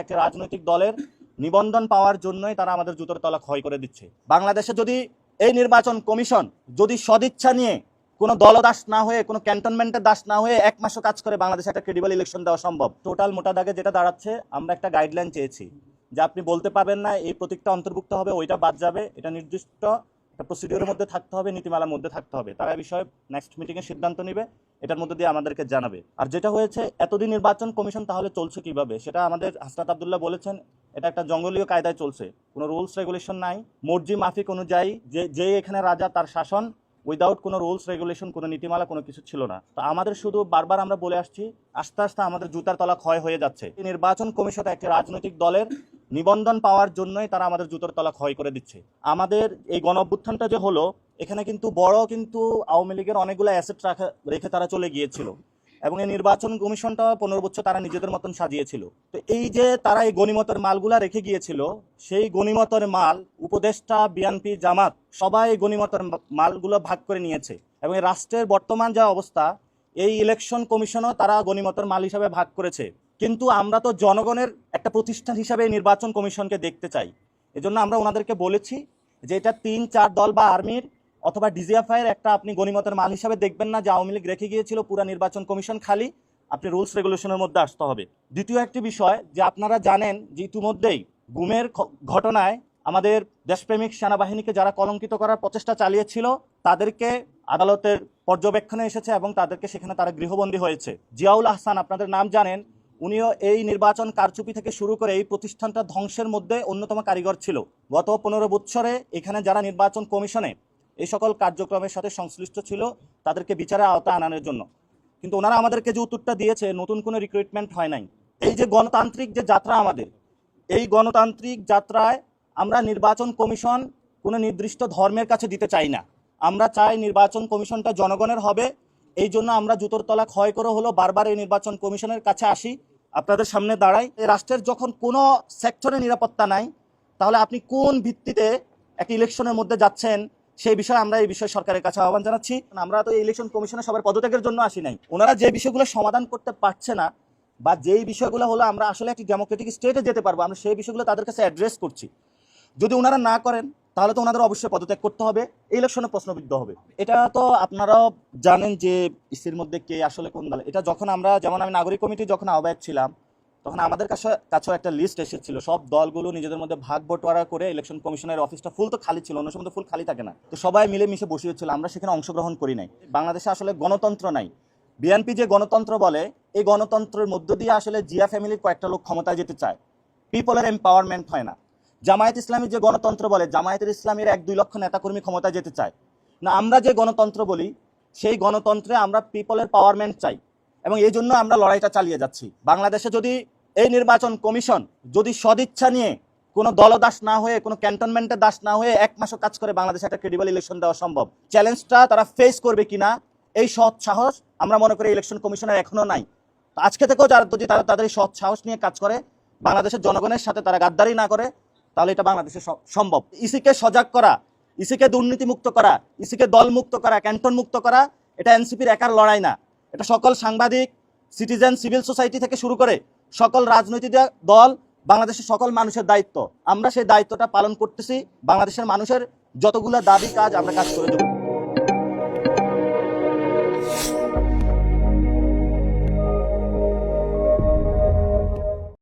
একটি রাজনৈতিক দলের নিবন্ধন পাওয়ার জন্যই তারা আমাদের জুতোর তলা ক্ষয় করে দিচ্ছে। বাংলাদেশে যদি এই নির্বাচন কমিশন যদি সদিচ্ছা নিয়ে কোনো দলদাস না হয়ে, কোনো ক্যান্টনমেন্টের দাস না হয়ে এক মাসও কাজ করে বাংলাদেশে একটা ক্রেডিবল ইলেকশন দেওয়া সম্ভব টোটাল মোটা দাগে যেটা দাঁড়াচ্ছে, আমরা একটা গাইডলাইন চেয়েছি যে আপনি বলতে পারবেন না, এই প্রতীকটা অন্তর্ভুক্ত হবে, ওইটা বাদ যাবে, এটা নির্দিষ্ট একটা প্রসিডিওরের মধ্যে থাকতে হবে, নীতিমালার মধ্যে থাকতে হবে। তারা বিষয়ে নেক্সট মিটিংয়ে সিদ্ধান্ত নেবে, এটার মধ্যে দিয়ে আমাদেরকে জানাবে। আর যেটা হয়েছে, এতদিন নির্বাচন কমিশন তাহলে চলছে কীভাবে? সেটা আমাদের হাসনাত আবদুল্লাহ বলেছেন, এটা একটা জঙ্গলীয় কায়দায় চলছে। কোনো রুলস রেগুলেশন নাই। মর্জি মাফিক অনুযায়ী যে যে এখানে রাজা তার শাসন উইদাউট কোনো রুলস রেগুলেশন কোনো নীতিমালা, কোনো কিছু ছিল না। তো আমাদের শুধু বারবার আমরা বলে আসছি, আস্তে আস্তে আমাদের জুতার তলা ক্ষয় হয়ে যাচ্ছে। নির্বাচন কমিশন একটি রাজনৈতিক দলের নিবন্ধন পাওয়ার জন্যই তারা আমাদের জুতোর তলা ক্ষয় করে দিচ্ছে। আমাদের এই গণ অভ্যুত্থানটা যে হলো, এখানে কিন্তু বড় কিন্তু আওয়ামী লীগের অনেকগুলো অ্যাসেট রাখা, রেখে তারা চলে গিয়েছিল। এবং এই নির্বাচন কমিশনটা পনেরো বছর তারা নিজেদের মতন সাজিয়েছিল। তো এই যে তারা এই গণিমতের মালগুলা রেখে গিয়েছিল, সেই গণিমতের মাল উপদেষ্টা, বিএনপি, জামাত সবাই গণিমতের মালগুলো ভাগ করে নিয়েছে। এবং রাষ্ট্রের বর্তমান যা অবস্থা, এই ইলেকশন কমিশনও তারা গণিমতের মাল হিসাবে ভাগ করেছে। কিন্তু আমরা তো জনগণের একটা প্রতিষ্ঠান হিসাবে নির্বাচন কমিশনকে দেখতে চাই। এজন্য আমরা ওনাদেরকে বলেছি যে এটা তিন, চার দল বা আর্মির অথবা ডিজিএফআইয়ের একটা আপনি গণিমতের মাল হিসাবে দেখবেন না যে আওয়ামী লীগ রেখে গিয়েছিল পুরা নির্বাচন কমিশন খালি, আপনি রুলস রেগুলেশনের মধ্যে আসতে হবে। দ্বিতীয় একটি বিষয় যে আপনারা জানেন যে ইতিমধ্যেই গুমের ঘটনায় আমাদের দেশপ্রেমিক সেনাবাহিনীকে যারা কলঙ্কিত করার প্রচেষ্টা চালিয়েছিল, তাদেরকে আদালতের পর্যবেক্ষণে এসেছে এবং তাদেরকে সেখানে তারা গৃহবন্দী হয়েছে। জিয়াউল আহসান, আপনাদের নাম জানেন উনিও এই নির্বাচন কারচুপি থেকে শুরু করে এই প্রতিষ্ঠানটা ধ্বংসের মধ্যে অন্যতম কারিগর ছিল। গত পনেরো বৎসরে এখানে যারা নির্বাচন কমিশনে এই সকল কার্যক্রমের সাথে সংশ্লিষ্ট ছিল, তাদেরকে বিচারে আওতা আনানোর জন্য। কিন্তু ওনারা আমাদেরকে যে উত্তরটা দিয়েছে, নতুন কোনো রিক্রুটমেন্ট হয় নাই। এই যে গণতান্ত্রিক যে যাত্রা আমাদের, এই গণতান্ত্রিক যাত্রায় আমরা নির্বাচন কমিশন কোনো নির্দিষ্ট ধর্মের কাছে দিতে চাই না। আমরা চাই নির্বাচন কমিশনটা জনগণের হবে। এই জন্য আমরা জুতোর তলা ক্ষয় করে হলো বারবার এই নির্বাচন কমিশনের কাছে আসি। আপনাদের সামনে দাঁড়াই। রাষ্ট্রের যখন কোনো সেক্টরে নিরাপত্তা নাই, তাহলে আপনি কোন ভিত্তিতে একটা ইলেকশনের মধ্যে যাচ্ছেন, সেই বিষয়ে আমরা এই বিষয়ে সরকারের কাছে আহ্বান জানাচ্ছি। আমরা তো ইলেকশন কমিশনে সবার পদত্যাগের জন্য আসি নাই। ওনারা যে বিষয়গুলো সমাধান করতে পারছে না, বা যেই বিষয়গুলো হলো আমরা আসলে একটি ডেমোক্রেটিক স্টেটে যেতে পারব, আমরা সেই বিষয়গুলো তাদের কাছে অ্যাড্রেস করছি। যদি ওনারা না করেন তাহলে তো ওনাদের অবশ্যই পদত্যাগ করতে হবে। ইলেকশনে প্রশ্নবিদ্ধ হবে। এটা তো আপনারাও জানেন যে ইসির মধ্যে কে আসলে কোন দল। এটা যখন আমরা, যেমন আমি নাগরিক কমিটি যখন আহ্বায়ক ছিলাম, তখন আমাদের কাছে, কাছেও একটা লিস্ট এসেছিল। সব দলগুলো নিজেদের মধ্যে ভাগ বটোয়ারা করে ইলেকশন কমিশনের অফিসটা ফুল তো খালি ছিল। অন্য সময় তো ফুল খালি থাকে না। তো সবাই মিলে মিশে বসিয়েছিল। আমরা সেখানে অংশগ্রহণ করি নাই। বাংলাদেশে আসলে গণতন্ত্র নাই। বিএনপি যে গণতন্ত্র বলে, এই গণতন্ত্রের মধ্য দিয়ে আসলে জিয়া ফ্যামিলির কয়েকটা লোক ক্ষমতায় যেতে চায়। পিপলের এম্পাওয়ারমেন্ট হয় না। জামায়াত ইসলামী যে গণতন্ত্র বলে, জামায়াতের ইসলামের এক দুই লক্ষ নেতাকর্মী ক্ষমতায় যেতে চায়। না, আমরা যে গণতন্ত্র বলি, সেই গণতন্ত্রে আমরা পিপলের পাওয়ারমেন্ট চাই এবং এই জন্য আমরা লড়াইটা চালিয়ে যাচ্ছি। বাংলাদেশে যদি এই নির্বাচন কমিশন যদি সদিচ্ছা নিয়ে কোনো দলদাস না হয়ে, কোনো ক্যান্টনমেন্টের দাস না হয়ে এক মাসও কাজ করে বাংলাদেশে একটা ক্রেডিবল ইলেকশন দেওয়া সম্ভব চ্যালেঞ্জটা তারা ফেস করবে কিনা, এই সৎ সাহস আমরা মনে করি ইলেকশন কমিশনের এখনও নাই। আজকে থেকেও যারা যদি তারা তাদের সৎ সাহস নিয়ে কাজ করে, বাংলাদেশের জনগণের সাথে তারা গাদ্দারি না করে তাহলে এটা বাংলাদেশে সম্ভব। ইসিকে সজাগ করা, ইসিকে দুর্নীতি মুক্ত করা, ইসিকে দল মুক্ত করা ক্যান্টন মুক্ত করা, এটা এনসিপির একার লড়াই না। এটা সকল সাংবাদিক, সিটিজেন, সিভিল সোসাইটি থেকে শুরু করে সকল রাজনৈতিক দল বাংলাদেশের সকল মানুষের দায়িত্ব। আমরা সেই দায়িত্বটা পালন করতেছি বাংলাদেশের মানুষের যতগুলো দাবি কাজ আমরা কাজ করে দেবো।